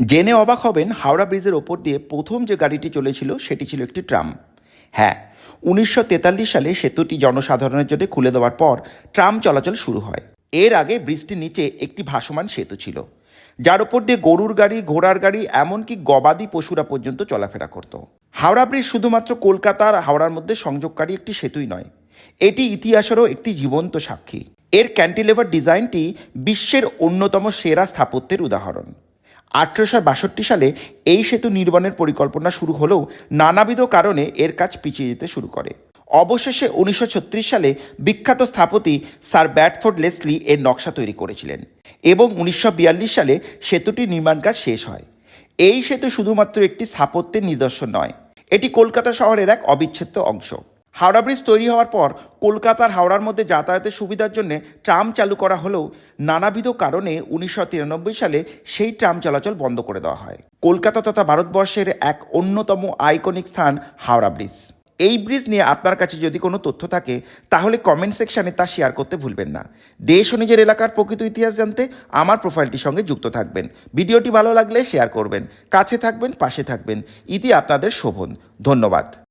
জেনে অবাক হবেন হাওড়া ব্রিজের ওপর দিয়ে প্রথম যে গাড়িটি চলেছিল, সেটি ছিল একটি ট্রাম। হ্যাঁ উনিশশো তেতাল্লিশ সালে সেতুটি জনসাধারণের জন্য খুলে দেওয়ার পর ট্রাম চলাচল শুরু হয়। এর আগে ব্রিজটির নিচে একটি ভাসমান সেতু ছিল, যার উপর দিয়ে গরুর গাড়ি, ঘোড়ার গাড়ি, এমনকি গবাদি পশুরা পর্যন্ত চলাফেরা করত। হাওড়া ব্রিজ শুধুমাত্র কলকাতার হাওড়ার মধ্যে সংযোগকারী একটি সেতুই নয়, এটি ইতিহাসেরও একটি জীবন্ত সাক্ষী। এর ক্যান্টিলেভার ডিজাইনটি বিশ্বের অন্যতম সেরা স্থাপত্যের উদাহরণ। আঠেরোশো বাষট্টি সালে এই সেতু নির্মাণের পরিকল্পনা শুরু হলেও নানাবিধ কারণে এর কাজ পিছিয়ে যেতে শুরু করে। অবশেষে উনিশশো ছত্রিশ সালে বিখ্যাত স্থাপতি স্যার ব্যাটফোর্ড লেসলি এর নকশা তৈরি করেছিলেন এবং উনিশশো বিয়াল্লিশ সালে সেতুটির নির্মাণ কাজ শেষ হয়। এই সেতু শুধুমাত্র একটি স্থাপত্যের নিদর্শন নয়, এটি কলকাতা শহরের এক অবিচ্ছেদ্য অংশ। হাওড়া ব্রিজ তৈরি হওয়ার পর কলকাতার হাওড়ার মধ্যে যাতায়াতের সুবিধার জন্য ট্রাম চালু করা হলেও নানাবিধ কারণে উনিশশো তিরানব্বই সালে সেই ট্রাম চলাচল বন্ধ করে দেওয়া হয়। কলকাতা তথা ভারতবর্ষের এক অন্যতম আইকনিক স্থান হাওড়া ব্রিজ। এই ব্রিজ নিয়ে আপনার কাছে যদি কোনো তথ্য থাকে, তাহলে কমেন্ট সেকশানে তা শেয়ার করতে ভুলবেন না। দেশ ও নিজের এলাকার প্রকৃত ইতিহাস জানতে আমার প্রোফাইলটির সঙ্গে যুক্ত থাকবেন। ভিডিওটি ভালো লাগলে শেয়ার করবেন। কাছে থাকবেন, পাশে থাকবেন। ইতি আপনাদের শোভন। ধন্যবাদ।